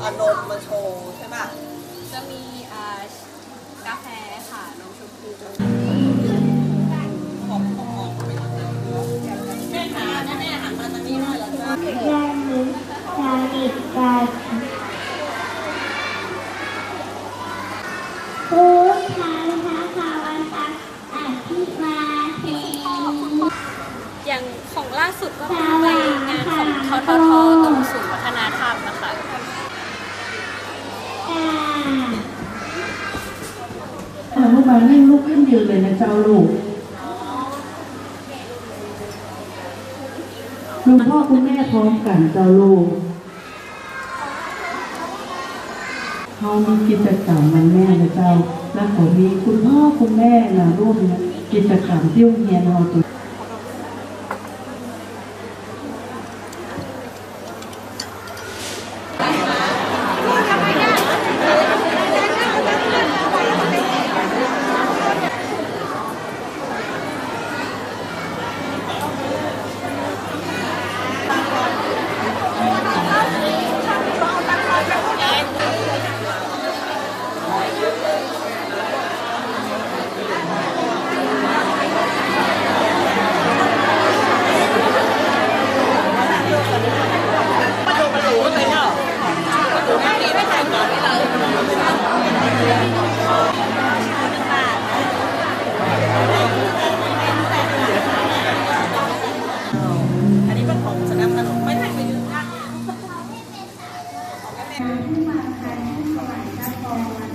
เอานมมาโชว์ใช่ป่ะจะมีอ่ากาแฟค่ะนมชมพูหอมหอมไปหมดเลยแม่ขาแม่แม่หันมาทางนี้หน่อยแล้วจ้าย่านลึกจาริกกันพุทธังพระภาวันตังอภิมาเทอย่างของล่าสุดก็เพิ่งไปงานของทททตรงศูนย์วัฒนธรรมนะคะ กา อนุบาลนิ่งลุกขึ้นยืนเลยนะเจ้าลูกคุณพ่อคุณแม่พร้อมกันเจ้าลูกเขามีกิจกรรมวันแม่นะเจ้า และขอมีคุณพ่อคุณแม่นะร่วมกิจกรรมที่โรงเรียนเราตัว ผู้มาคันถวายพระพร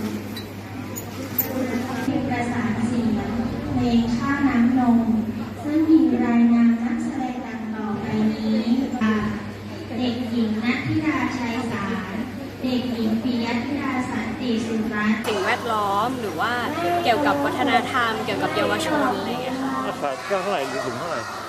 เอกสารเสียงเพลงข้าน้ำนมซึ่งมีรายนามนักแสดงดังต่อไปนี้อะเด็กหญิงนัทธิดาชัยสารเด็กหญิงปิยธิดาสันติสุรัตน์สิ่งแวดล้อมหรือว่าเกี่ยวกับวัฒนธรรม เกี่ยวกับเยาวชนอะไรอย่างเงี้ยค่ะราคาก็เท่าไหร่หรือถึงเท่าไหร่ถ้าถ้าถ้า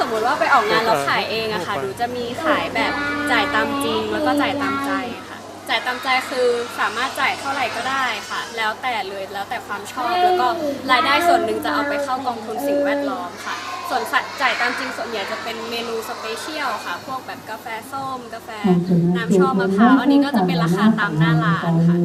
สมมติว่าไปออกงานแล้วขายเองอะค่ะทั่วไปดูจะมีขายแบบจ่ายตามจริงแล้วก็จ่ายตามใจค่ะ จ่ายตามใจคือสามารถจ่ายเท่าไหร่ก็ได้ค่ะ แล้วแต่เลยแล้วแต่ความชอบแล้วก็รายได้ส่วนหนึ่งจะเอาไปเข้ากองทุนสิ่งแวดล้อมค่ะ ส่วนสัตว์จ่ายตามจริงส่วนใหญ่จะเป็นเมนูสเปเชียลค่ะ พวกแบบกาแฟส้ม กาแฟน้ำช่อมะพร้าวอันนี้ก็จะเป็นราคาตามหน้าร้านค่ะ